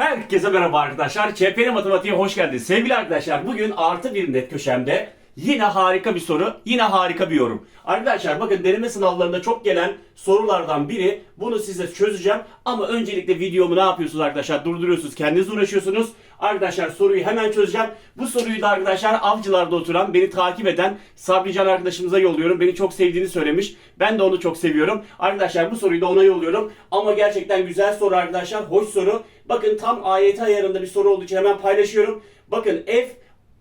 Herkese merhaba arkadaşlar. ÇPN Matematiğe hoş geldiniz. Sevgili arkadaşlar bugün artı bir net köşemde yine harika bir soru, yine harika bir yorum. Arkadaşlar bakın deneme sınavlarında çok gelen sorulardan biri. Bunu size çözeceğim. Ama öncelikle videomu ne yapıyorsunuz arkadaşlar? Durduruyorsunuz, kendiniz uğraşıyorsunuz. Arkadaşlar soruyu hemen çözeceğim. Bu soruyu da arkadaşlar avcılarda oturan, beni takip eden Sabrican arkadaşımıza yolluyorum. Beni çok sevdiğini söylemiş. Ben de onu çok seviyorum. Arkadaşlar bu soruyu da ona yolluyorum. Ama gerçekten güzel soru arkadaşlar. Hoş soru. Bakın tam AYT ayarında bir soru olduğu için hemen paylaşıyorum. Bakın f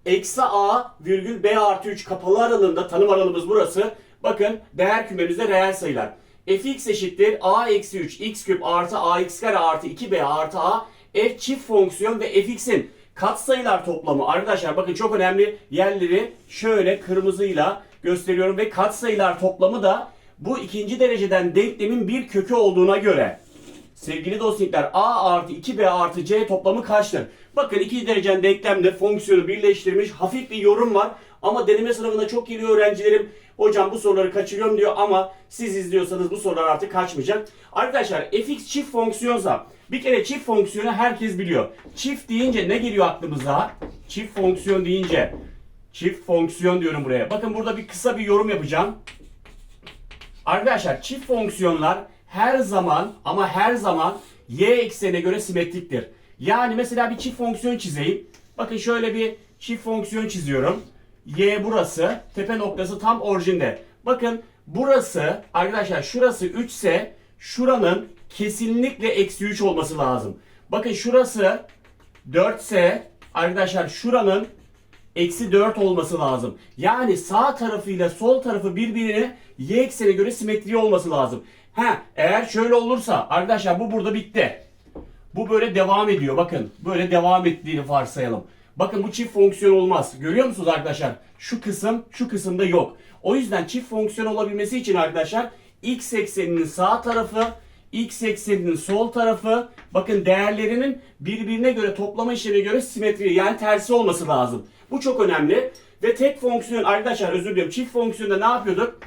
eksi a virgül b artı 3 kapalı aralığında tanım aralığımız burası. Bakın değer kümemizde reel sayılar. fx eşittir a eksi 3 x küp artı ax kare artı 2b artı a f çift fonksiyon ve fx'in katsayılar toplamı. Arkadaşlar bakın çok önemli yerleri şöyle kırmızıyla gösteriyorum ve katsayılar toplamı da bu ikinci dereceden denklemin bir kökü olduğuna göre Sevgili dostlar a artı 2b artı c toplamı kaçtır? Bakın ikinci derecen denklemde fonksiyonu birleştirmiş hafif bir yorum var. Ama deneme sınavında çok geliyor öğrencilerim. Hocam bu soruları kaçırıyorum diyor ama siz izliyorsanız bu sorular artık kaçmayacak. Arkadaşlar fx çift fonksiyonsa bir kere çift fonksiyonu herkes biliyor. Çift deyince ne geliyor aklımıza? Çift fonksiyon deyince çift fonksiyon diyorum buraya. Bakın burada bir kısa bir yorum yapacağım. Arkadaşlar çift fonksiyonlar her zaman ama her zaman y eksenine göre simetriktir. Yani mesela bir çift fonksiyon çizeyim. Bakın şöyle bir çift fonksiyon çiziyorum. Y burası, tepe noktası tam orijinde. Bakın burası arkadaşlar şurası 3 ise şuranın kesinlikle eksi 3 olması lazım. Bakın şurası 4 ise arkadaşlar şuranın eksi 4 olması lazım. Yani sağ tarafıyla sol tarafı birbirine y eksene göre simetri olması lazım. Ha, eğer şöyle olursa arkadaşlar bu burada bitti. Bu böyle devam ediyor. Bakın böyle devam ettiğini varsayalım. Bakın bu çift fonksiyon olmaz. Görüyor musunuz arkadaşlar? Şu kısım şu kısımda yok. O yüzden çift fonksiyon olabilmesi için arkadaşlar x ekseninin sağ tarafı x ekseninin sol tarafı bakın değerlerinin birbirine göre toplama işlemine göre simetri yani tersi olması lazım. Bu çok önemli. Ve tek fonksiyon arkadaşlar özür diliyorum çift fonksiyonda ne yapıyorduk?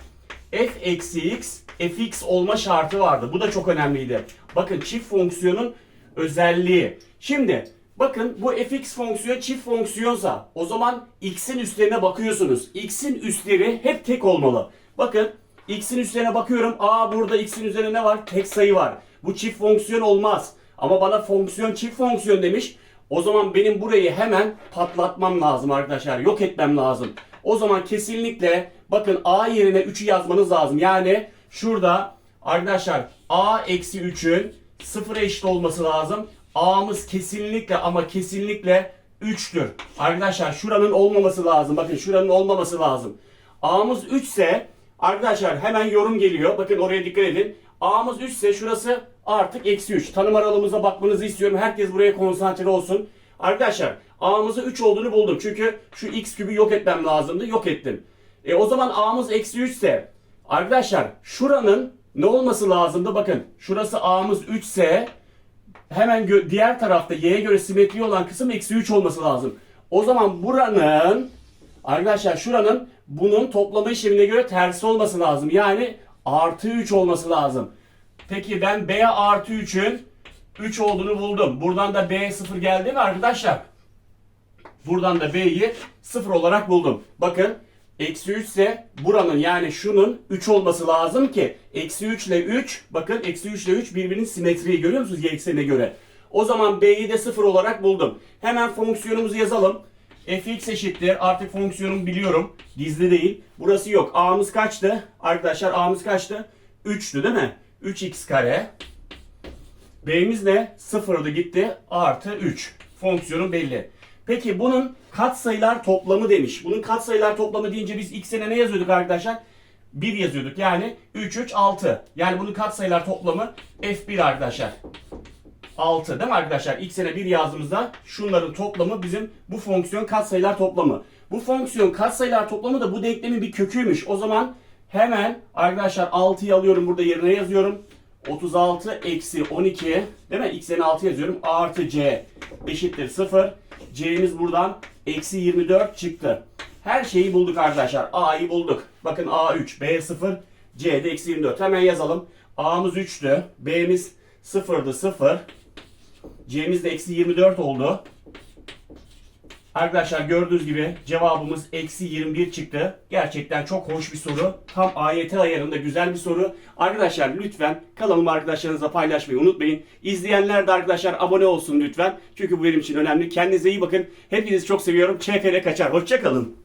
F eksi x fx olma şartı vardı. Bu da çok önemliydi. Bakın çift fonksiyonun özelliği. Şimdi bakın bu fx fonksiyon çift fonksiyonsa o zaman x'in üstlerine bakıyorsunuz. x'in üstleri hep tek olmalı. Bakın x'in üstlerine bakıyorum. Aa burada x'in üzerine ne var? Tek sayı var. Bu çift fonksiyon olmaz. Ama bana fonksiyon çift fonksiyon demiş. O zaman benim burayı hemen patlatmam lazım arkadaşlar. Yok etmem lazım. O zaman kesinlikle bakın a yerine 3'ü yazmanız lazım. Yani şurada arkadaşlar a eksi 3'ün 0'a eşit olması lazım. a'mız kesinlikle ama kesinlikle 3'tür. Arkadaşlar şuranın olmaması lazım. Bakın şuranın olmaması lazım. a'mız 3 ise arkadaşlar hemen yorum geliyor. Bakın oraya dikkat edin. a'mız 3 ise şurası artık eksi 3. Tanım aralığımıza bakmanızı istiyorum. Herkes buraya konsantre olsun. Arkadaşlar a'mızı 3 olduğunu buldum. Çünkü şu x kübü yok etmem lazımdı. Yok ettim. E o zaman a'mız eksi 3 ise arkadaşlar şuranın ne olması lazımdı? Bakın şurası a'mız 3 ise hemen diğer tarafta y'ye göre simetri olan kısım eksi 3 olması lazım. O zaman buranın arkadaşlar şuranın bunun toplama işlemine göre tersi olması lazım. Yani artı 3 olması lazım. Peki ben b artı 3'ün 3 olduğunu buldum. Buradan da b 0 geldi mi arkadaşlar? Buradan da b'yi 0 olarak buldum. Bakın eksi 3 ise buranın yani şunun 3 olması lazım ki eksi 3 ile 3 bakın eksi 3 ile 3 birbirinin simetriyi görüyor musunuz y eksenine göre? O zaman b'yi de 0 olarak buldum. Hemen fonksiyonumuzu yazalım. fx eşittir artık fonksiyonumu biliyorum. Gizli değil. Burası yok. a'mız kaçtı? Arkadaşlar a'mız kaçtı? 3'tü değil mi? 3x kare B'miz ne? Sıfırdı gitti. Artı 3. Fonksiyonun belli. Peki bunun katsayılar toplamı demiş. Bunun katsayılar toplamı deyince biz x'e ne yazıyorduk arkadaşlar? 1 yazıyorduk. Yani 3, 3, 6. Yani bunun katsayılar toplamı f1 arkadaşlar. 6 değil mi arkadaşlar? X'e 1 yazdığımızda şunların toplamı bizim bu fonksiyon katsayılar toplamı. Bu fonksiyon katsayılar toplamı da bu denklemin bir köküymüş. O zaman hemen arkadaşlar 6'yı alıyorum burada yerine yazıyorum. 36 eksi 12 değil mi? X'e 6 yazıyorum. Artı C eşittir 0. C'miz buradan eksi 24 çıktı. Her şeyi bulduk arkadaşlar. A'yı bulduk. Bakın A 3, B 0, C'de eksi 24. Hemen yazalım. A'mız 3'tü. B'miz 0'dı 0. C'miz de eksi 24 oldu. Arkadaşlar gördüğünüz gibi cevabımız eksi 21 çıktı. Gerçekten çok hoş bir soru. Tam AYT ayarında güzel bir soru. Arkadaşlar lütfen kanalımı arkadaşlarınızla paylaşmayı unutmayın. İzleyenler de arkadaşlar abone olsun lütfen. Çünkü bu benim için önemli. Kendinize iyi bakın. Hepinizi çok seviyorum. ÇFR kaçar. Hoşçakalın.